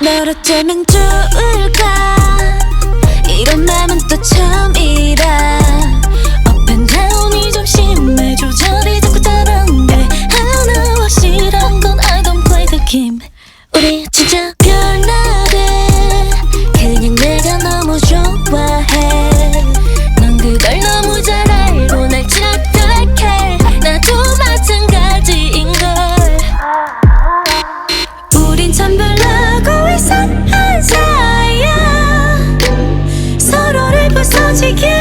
널 어쩌면 좋을까? 이런 맘은 또 처음이라. Up and down이 좀 심해. 조절이 자꾸 따라온데 하나 확실한 건 I don't play the game. 우리 진짜 별나 don't care?